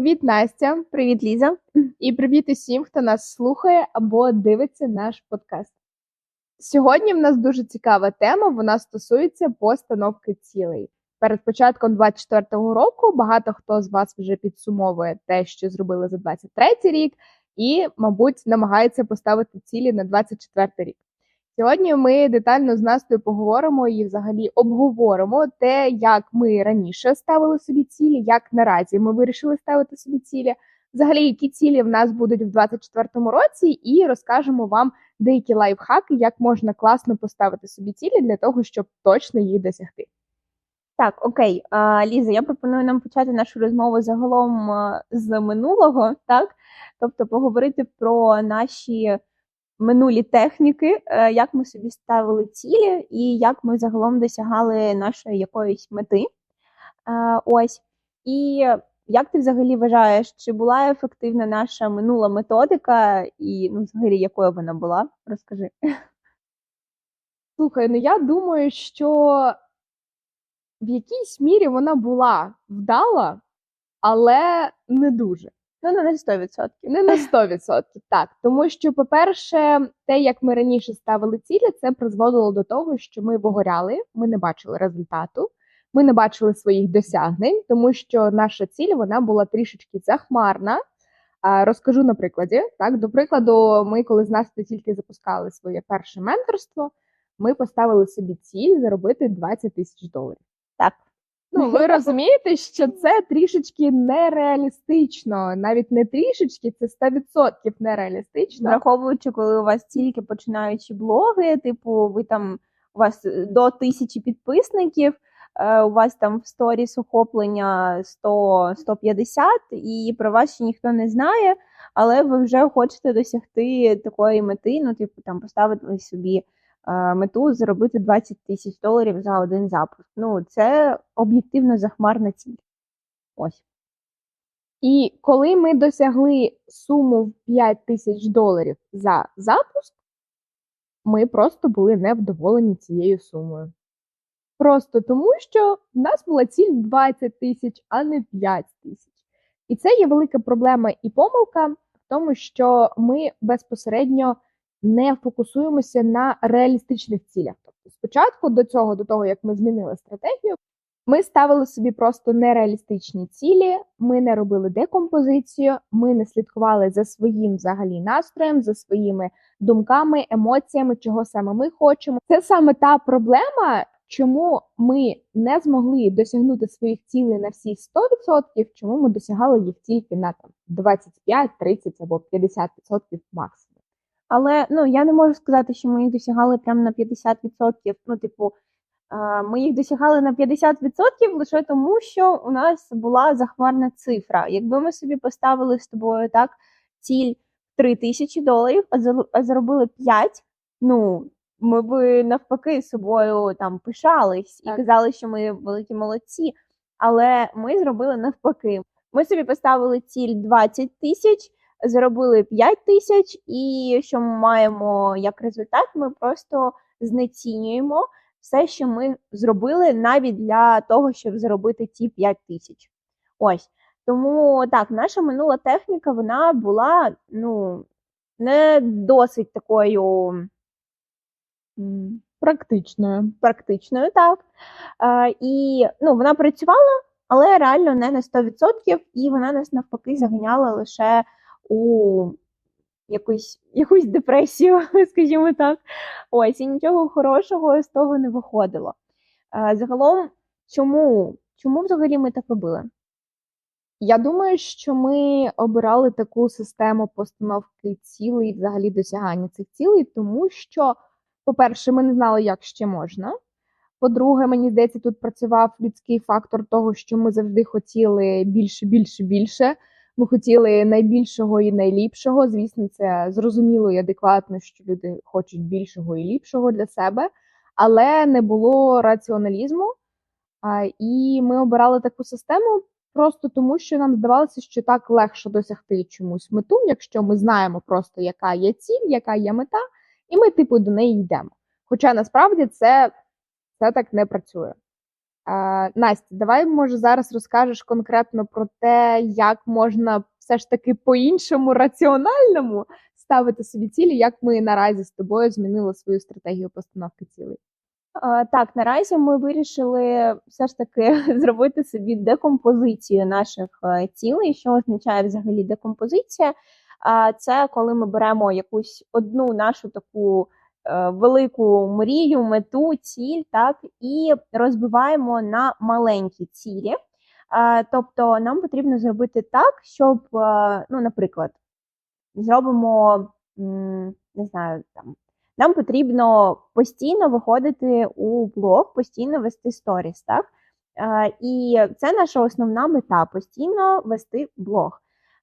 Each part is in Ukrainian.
Привіт, Настя, Привіт, Ліза. і привіт усім, хто нас слухає або дивиться наш подкаст. Сьогодні в нас дуже цікава тема. Вона стосується постановки цілей. Перед початком 24-го року багато хто з вас вже підсумовує те, що зробили за 23-й рік, і, мабуть, намагається поставити цілі на 24-й рік. Сьогодні ми детально з Настою поговоримо і взагалі обговоримо те, як ми раніше ставили собі цілі, як наразі ми вирішили ставити собі цілі, взагалі, які цілі в нас будуть в 24-му році, і розкажемо вам деякі лайфхаки, як можна класно поставити собі цілі для того, щоб точно їх досягти. Так, окей, Ліза, я пропоную нам почати нашу розмову загалом з минулого, так? Тобто поговорити про наші минулі техніки, е, як ми собі ставили цілі і як ми загалом досягали нашої якоїсь мети. Е, Ось. І як ти взагалі вважаєш, чи була ефективна наша минула методика, і ну, взагалі якою вона була? Розкажи. Слухай, ну я думаю, що в якійсь мірі вона була вдала, але не дуже. Ну, не на 100%. Не на 100%, так. Тому що, по-перше, те, як ми раніше ставили цілі, це призводило до того, що ми вигоряли, ми не бачили результату, ми не бачили своїх досягнень, тому що наша ціль вона була трішечки захмарна. Розкажу на прикладі. Так, до прикладу, ми, коли з Настю тільки запускали своє перше менторство, ми поставили собі ціль заробити 20 тисяч доларів. Так. Ну, ви розумієте, що це трішечки нереалістично, навіть не трішечки, це 100% нереалістично. Враховуючи, коли у вас тільки починаючі блоги, типу, ви там у вас до тисячі підписників, е, у вас там в сторіс охоплення 100-150, і про вас ще ніхто не знає, але ви вже хочете досягти такої мети, ну, типу, там поставити собі е, мету заробити 20 тисяч доларів за один запуск. Ну, це об'єктивно захмарна ціль. Ось. І коли ми досягли суму в 5 тисяч доларів за запуск, ми просто були невдоволені цією сумою. Просто тому, що в нас була ціль 20 тисяч, а не 5 тисяч. І це є велика проблема і помилка в тому, що ми безпосередньо не фокусуємося на реалістичних цілях. Тобто, спочатку до цього, до того як ми змінили стратегію, ми ставили собі просто нереалістичні цілі, ми не робили декомпозицію, ми не слідкували за своїм взагалі настроєм, за своїми думками, емоціями, чого саме ми хочемо. Це саме та проблема, чому ми не змогли досягнути своїх цілей на всі 100%, чому ми досягали їх тільки на там 25, 30 або 50% максимум. Але ну я не можу сказати, що ми їх досягали прямо на 50%. Ну, типу, ми їх досягали на 50% лише тому, що у нас була захмарна цифра. Якби ми собі поставили з тобою так ціль 3 тисячі доларів, а заробили 5, ну ми б навпаки з собою там пишались і Так. казали, що ми великі молодці. Але ми зробили навпаки. Ми собі поставили ціль 20 тисяч заробили 5 тисяч, і що ми маємо як результат, ми просто знецінюємо все, що ми зробили, навіть для того, щоб заробити ті 5 тисяч. Ось. Тому так, наша минула техніка вона була ну, не досить такою Практичною. практичною, так. Е, і ну, вона працювала, але реально не на 100%, і вона нас навпаки заганяла лише у якусь, якусь депресію, скажімо так. Ось, і нічого хорошого з того не виходило. Е, Загалом, чому? Чому взагалі ми так робили? Я думаю, що ми обирали таку систему постановки цілей, взагалі досягання цих цілей, тому що, по-перше, ми не знали, як ще можна. По-друге, мені здається, тут працював людський фактор того, що ми завжди хотіли більше, більше, більше. Ми хотіли найбільшого і найліпшого. Звісно, це зрозуміло і адекватно, що люди хочуть більшого і ліпшого для себе, але не було раціоналізму. І ми обирали таку систему просто тому, що нам здавалося, що так легше досягти чомусь мету, якщо ми знаємо просто, яка є ціль, яка є мета, і ми, типу, до неї йдемо. Хоча насправді це, це так не працює. Настя, давай може зараз розкажеш конкретно про те, як можна все ж таки по-іншому раціональному ставити собі цілі, як ми наразі з тобою змінили свою стратегію постановки цілей. Так, наразі ми вирішили все ж таки зробити собі декомпозицію наших е, цілей. Що означає взагалі декомпозиція? Це коли ми беремо якусь одну нашу таку велику мрію, мету, ціль, так, і розбиваємо на маленькі цілі. Тобто нам потрібно зробити так, щоб, е, ну, наприклад, зробимо, не знаю, там. Нам потрібно постійно виходити у блог, постійно вести сторіс, так? Е, І це наша основна мета постійно вести блог.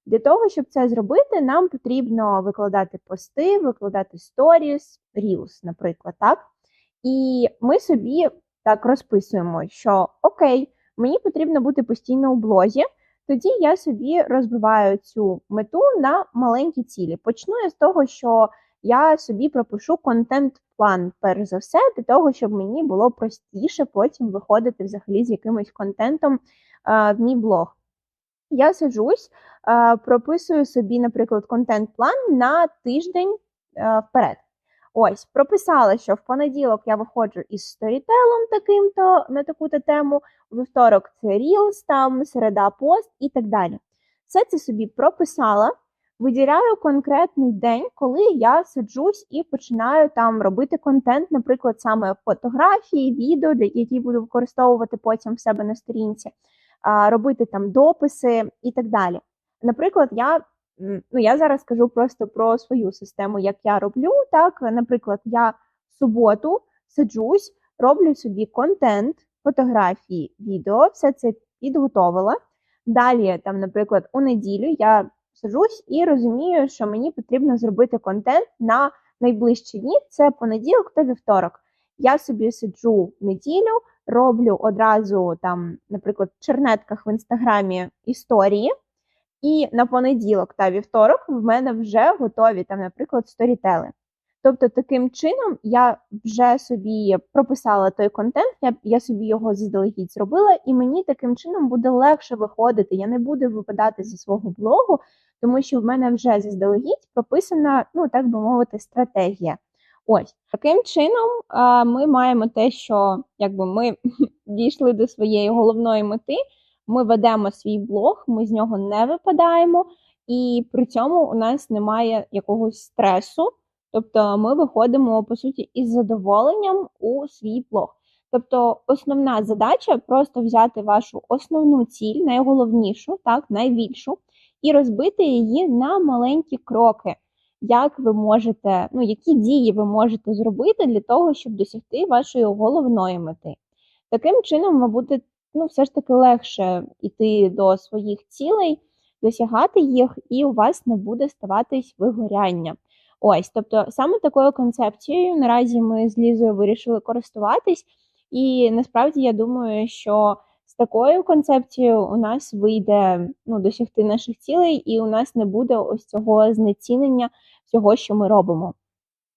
Для того, щоб це зробити, нам потрібно викладати пости, викладати сторіс, рілс, наприклад, так? І ми собі так розписуємо, що окей, мені потрібно бути постійно у блозі. Тоді я собі розбиваю цю мету на маленькі цілі. Почну я з того, що я собі пропишу контент-план, перш за все, для того, щоб мені було простіше потім виходити взагалі з якимось контентом а, в мій блог. Я сиджусь, прописую собі, наприклад, контент-план на тиждень вперед. Ось, прописала, що в понеділок я виходжу із сторітелом таким-то на таку-то тему, вівторок це Reels, там, середа пост і так далі. Все це собі прописала виділяю конкретний день, коли я сиджусь і починаю там робити контент, наприклад, саме фотографії, відео, які буду використовувати потім в себе на сторінці, робити там дописи і так далі. Наприклад, я ну я зараз скажу просто про свою систему, як я роблю. Так, наприклад, я в суботу сиджусь, роблю собі контент, фотографії, відео, все це підготовила. Далі, там, наприклад, у неділю я сиджусь і розумію, що мені потрібно зробити контент на найближчі дні. Це понеділок та вівторок. Я собі сиджу в неділю, роблю одразу там, наприклад, в чернетках в інстаграмі історії. І на понеділок та вівторок в мене вже готові там, наприклад, сторітели. Тобто, таким чином я вже собі прописала той контент, я, я собі його заздалегідь зробила, і мені таким чином буде легше виходити. Я не буду випадати зі свого блогу, тому що в мене вже заздалегідь прописана, ну так би мовити, стратегія. Ось таким чином ми маємо те, що якби ми дійшли до своєї головної мети. Ми ведемо свій блог, ми з нього не випадаємо, і при цьому у нас немає якогось стресу. Тобто ми виходимо по суті із задоволенням у свій блог. Тобто, основна задача просто взяти вашу основну ціль, найголовнішу, так, найбільшу, і розбити її на маленькі кроки. Як ви можете, ну які дії ви можете зробити для того, щоб досягти вашої головної мети? Таким чином, вам буде ну, все ж таки легше йти до своїх цілей, досягати їх, і у вас не буде ставатись вигоряння. Ось, тобто, саме такою концепцією наразі ми з Лізою вирішили користуватись, і насправді я думаю, що такою концепцією у нас вийде ну, досягти наших цілей, і у нас не буде ось цього знецінення всього, що ми робимо.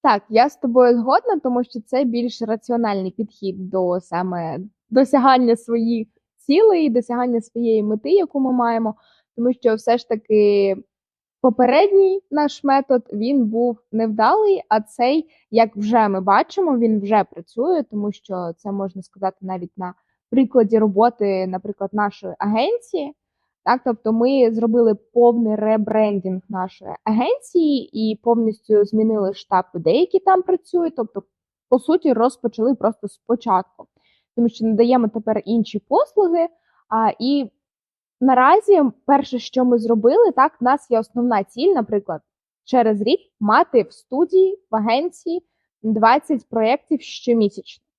Так, я з тобою згодна, тому що це більш раціональний підхід до саме досягання своїх цілей, досягання своєї мети, яку ми маємо, тому що все ж таки попередній наш метод він був невдалий, а цей, як вже ми бачимо, він вже працює, тому що це можна сказати навіть на прикладі роботи, наприклад, нашої агенції. Так, тобто ми зробили повний ребрендінг нашої агенції і повністю змінили штаб людей, які там працюють. Тобто, по суті, розпочали просто спочатку, тому що надаємо тепер інші послуги. А, І наразі, перше, що ми зробили, так, в нас є основна ціль, наприклад, через рік мати в студії в агенції 20 проєктів щомісячно.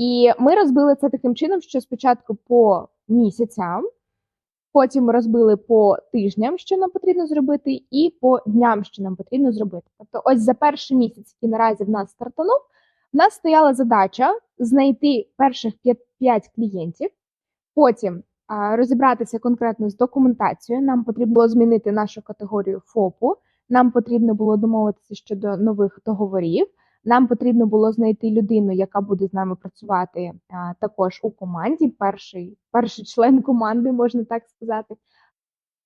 І ми розбили це таким чином, що спочатку по місяцям. Потім розбили по тижням, що нам потрібно зробити, і по дням, що нам потрібно зробити. Тобто, ось за перший місяць, який наразі в нас стартанув, в нас стояла задача знайти перших 5 клієнтів, потім а, розібратися конкретно з документацією. Нам потрібно було змінити нашу категорію ФОПу, нам потрібно було домовитися щодо нових договорів. Нам потрібно було знайти людину, яка буде з нами працювати також у команді. Перший, перший член команди, можна так сказати.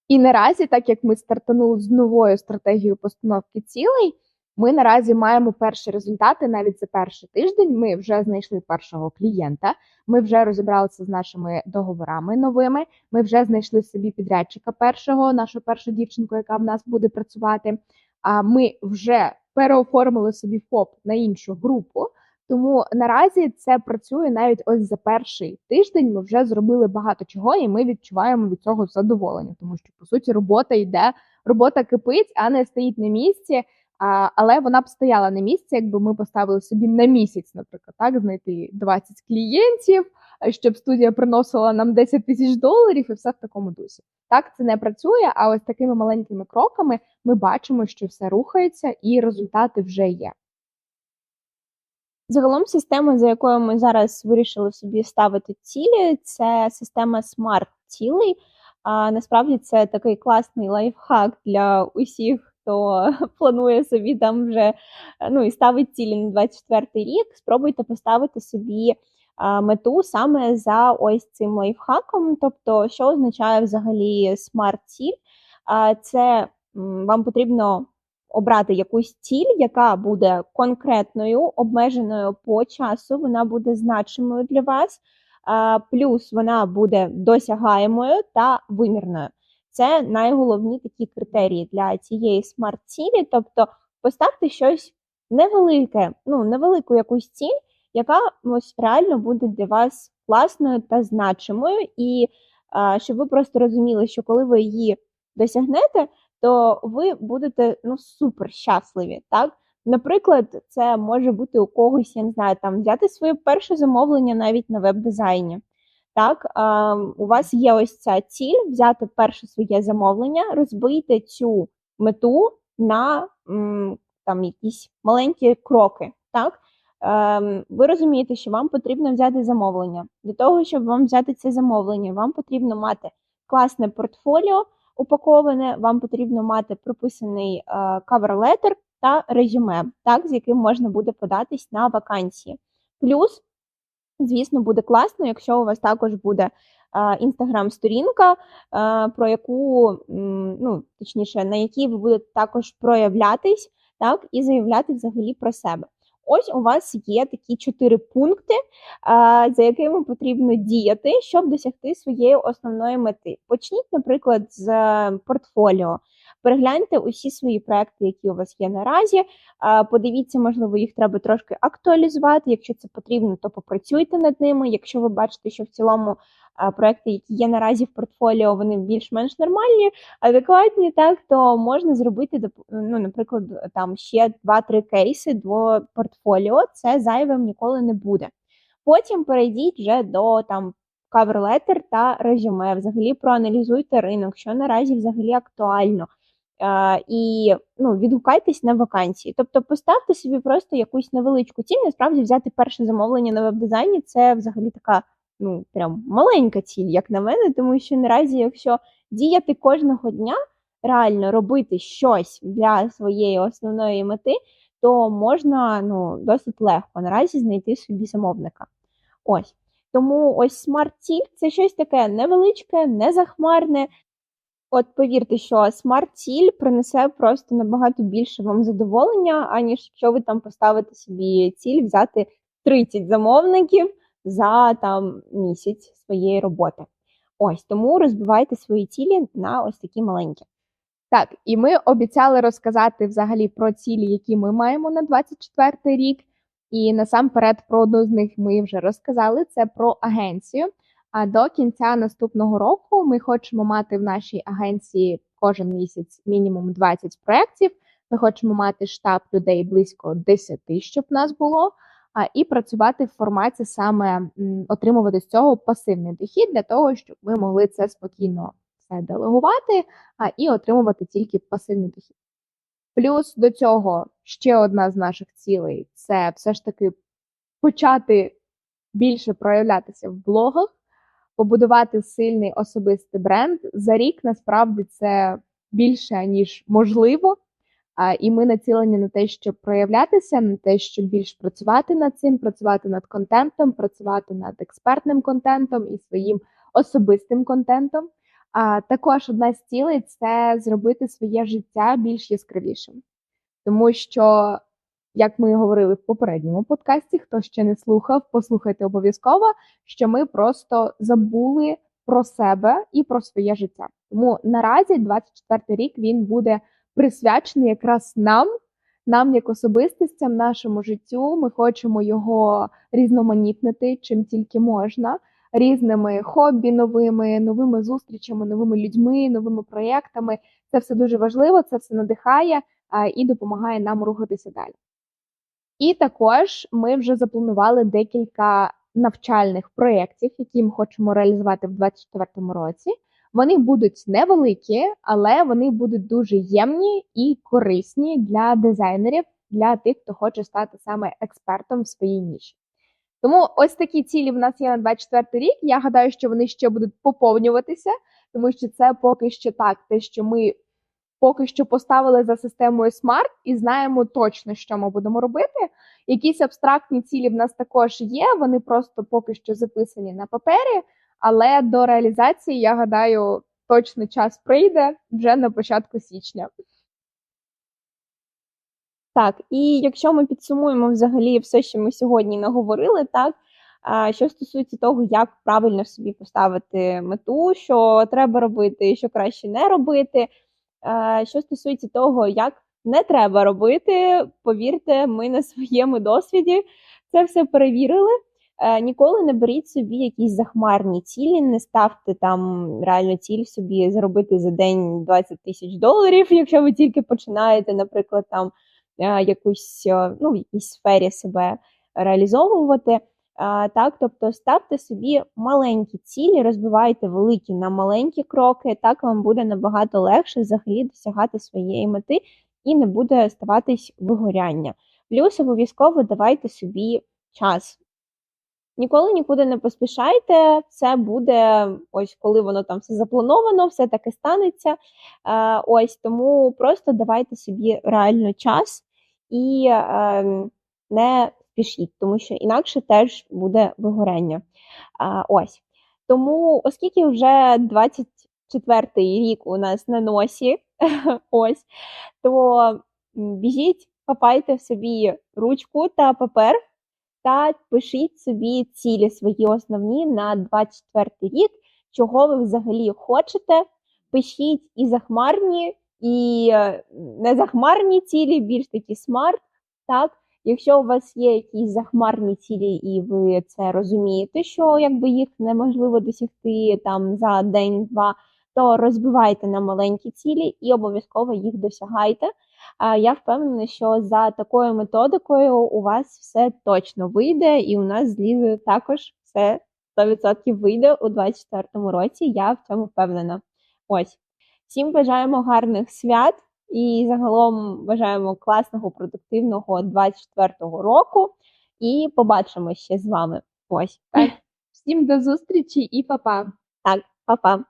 І наразі, так як ми стартанули з новою стратегією постановки цілей, ми наразі маємо перші результати навіть за перший тиждень. Ми вже знайшли першого клієнта. Ми вже розібралися з нашими договорами новими. Ми вже знайшли собі підрядчика першого, нашу першу дівчинку, яка в нас буде працювати. А ми вже переоформили собі ФОП на іншу групу. Тому наразі це працює навіть ось за перший тиждень. Ми вже зробили багато чого, і ми відчуваємо від цього задоволення, тому що по суті робота йде, робота кипить, а не стоїть на місці. А, але вона б стояла на місці, якби ми поставили собі на місяць, наприклад, так знайти 20 клієнтів, щоб студія приносила нам 10 тисяч доларів, і все в такому дусі. Так це не працює. А ось такими маленькими кроками ми бачимо, що все рухається, і результати вже є. Загалом система, за якою ми зараз вирішили собі ставити цілі, це система смарт цілей. А насправді це такий класний лайфхак для усіх, хто планує собі там вже ну і ставить цілі на 24 рік. Спробуйте поставити собі мету саме за ось цим лайфхаком. Тобто, що означає взагалі смарт-ціль? Це вам потрібно обрати якусь ціль, яка буде конкретною, обмеженою по часу, вона буде значимою для вас, плюс вона буде досягаємою та вимірною. Це найголовні такі критерії для цієї смарт-цілі. Тобто поставте щось невелике, ну невелику якусь ціль, яка ось реально буде для вас класною та значимою, і а, щоб ви просто розуміли, що коли ви її досягнете, то ви будете ну супер щасливі. Так, наприклад, це може бути у когось, я не знаю, там взяти своє перше замовлення навіть на веб-дизайні. Так, а, у вас є ось ця ціль взяти перше своє замовлення, розбийте цю мету на м, там якісь маленькі кроки. Так, ви розумієте, що вам потрібно взяти замовлення. Для того, щоб вам взяти це замовлення, вам потрібно мати класне портфоліо упаковане, вам потрібно мати прописаний кавер-летер та резюме, так, з яким можна буде податись на вакансії. Плюс, звісно, буде класно, якщо у вас також буде інстаграм-сторінка, про яку, ну, точніше, на якій ви будете також проявлятись, так, і заявляти взагалі про себе. Ось у вас є такі чотири пункти, за якими потрібно діяти, щоб досягти своєї основної мети. Почніть, наприклад, з е, портфоліо. Перегляньте усі свої проекти, які у вас є наразі. Подивіться, можливо, їх треба трошки актуалізувати. Якщо це потрібно, то попрацюйте над ними. Якщо ви бачите, що в цілому проекти, які є наразі в портфоліо, вони більш-менш нормальні, адекватні, так то можна зробити ну, наприклад, там ще 2-3 кейси до портфоліо. Це зайвим ніколи не буде. Потім перейдіть вже до там кавер-летер та резюме. Взагалі проаналізуйте ринок, що наразі взагалі актуально. І ну, відгукайтесь на вакансії. Тобто поставте собі просто якусь невеличку ціль. Насправді взяти перше замовлення на веб-дизайні це взагалі така ну, прям маленька ціль, як на мене, тому що наразі, якщо діяти кожного дня, реально робити щось для своєї основної мети, то можна ну, досить легко наразі знайти собі замовника. Ось. Тому ось смарт-ціль це щось таке невеличке, незахмарне. От повірте, що смарт-ціль принесе просто набагато більше вам задоволення, аніж якщо ви там поставите собі ціль взяти 30 замовників за там місяць своєї роботи. Ось тому розбивайте свої цілі на ось такі маленькі. Так, і ми обіцяли розказати взагалі про цілі, які ми маємо на 24 рік. І насамперед про одну з них ми вже розказали. Це про агенцію. А до кінця наступного року ми хочемо мати в нашій агенції кожен місяць мінімум 20 проєктів. Ми хочемо мати штаб людей близько 10, щоб нас було. А і працювати в форматі саме отримувати з цього пасивний дохід для того, щоб ми могли це спокійно все делегувати а, і отримувати тільки пасивний дохід. Плюс до цього ще одна з наших цілей це все ж таки почати більше проявлятися в блогах, побудувати сильний особистий бренд. За рік насправді це більше ніж можливо. І ми націлені на те, щоб проявлятися, на те, щоб більш працювати над цим, працювати над контентом, працювати над експертним контентом і своїм особистим контентом. А також одна з цілей це зробити своє життя більш яскравішим, тому що, як ми говорили в попередньому подкасті, хто ще не слухав, послухайте обов'язково, що ми просто забули про себе і про своє життя. Тому наразі 24 рік він буде присвячений якраз нам, нам як особистостям, нашому життю. Ми хочемо його різноманітнити чим тільки можна, різними хобі, новими, новими зустрічами, новими людьми, новими проєктами. Це все дуже важливо, це все надихає і допомагає нам рухатися далі. І також ми вже запланували декілька навчальних проєктів, які ми хочемо реалізувати в 2024 році. Вони будуть невеликі, але вони будуть дуже ємні і корисні для дизайнерів, для тих, хто хоче стати саме експертом в своїй ніші. Тому ось такі цілі в нас є на 24 рік. Я гадаю, що вони ще будуть поповнюватися, тому що це поки що так, те, що ми поки що поставили за системою SMART і знаємо точно, що ми будемо робити. Якісь абстрактні цілі в нас також є. Вони просто поки що записані на папері, але до реалізації, я гадаю, точно час прийде вже на початку січня. Так, і якщо ми підсумуємо взагалі все, що ми сьогодні наговорили, так що стосується того, як правильно собі поставити мету, що треба робити, що краще не робити. А, Що стосується того, як не треба робити, повірте, ми на своєму досвіді це все перевірили. Е, Ніколи не беріть собі якісь захмарні цілі, не ставте там реально ціль собі зробити за день 20 тисяч доларів, якщо ви тільки починаєте, наприклад, там е, якусь е, ну, в якійсь сфері себе реалізовувати. Так, тобто ставте собі маленькі цілі, розбивайте великі на маленькі кроки, так вам буде набагато легше взагалі досягати своєї мети і не буде ставатись вигоряння. Плюс обов'язково давайте собі час. Ніколи нікуди не поспішайте, це буде ось коли воно там все заплановано, все таки станеться. Ось тому просто давайте собі реально час і е, не спішіть, тому що інакше теж буде вигорання. А, ось. Тому, оскільки вже 24-й рік у нас на носі, ось, то біжіть, хапайте собі ручку та папер та пишіть собі цілі свої основні на 24 рік, чого ви взагалі хочете. Пишіть і захмарні, і е, незахмарні цілі, більш такі смарт. Так, якщо у вас є якісь захмарні цілі, і ви це розумієте, що якби їх неможливо досягти там за день-два, то розбивайте на маленькі цілі і обов'язково їх досягайте. Я впевнена, що за такою методикою у вас все точно вийде, і у нас з також все 100% вийде у 2024 році. Я в цьому впевнена. Ось всім бажаємо гарних свят і загалом бажаємо класного, продуктивного 24-го року. І побачимо ще з вами. Ось Так, всім до зустрічі і па-па! так, па-па.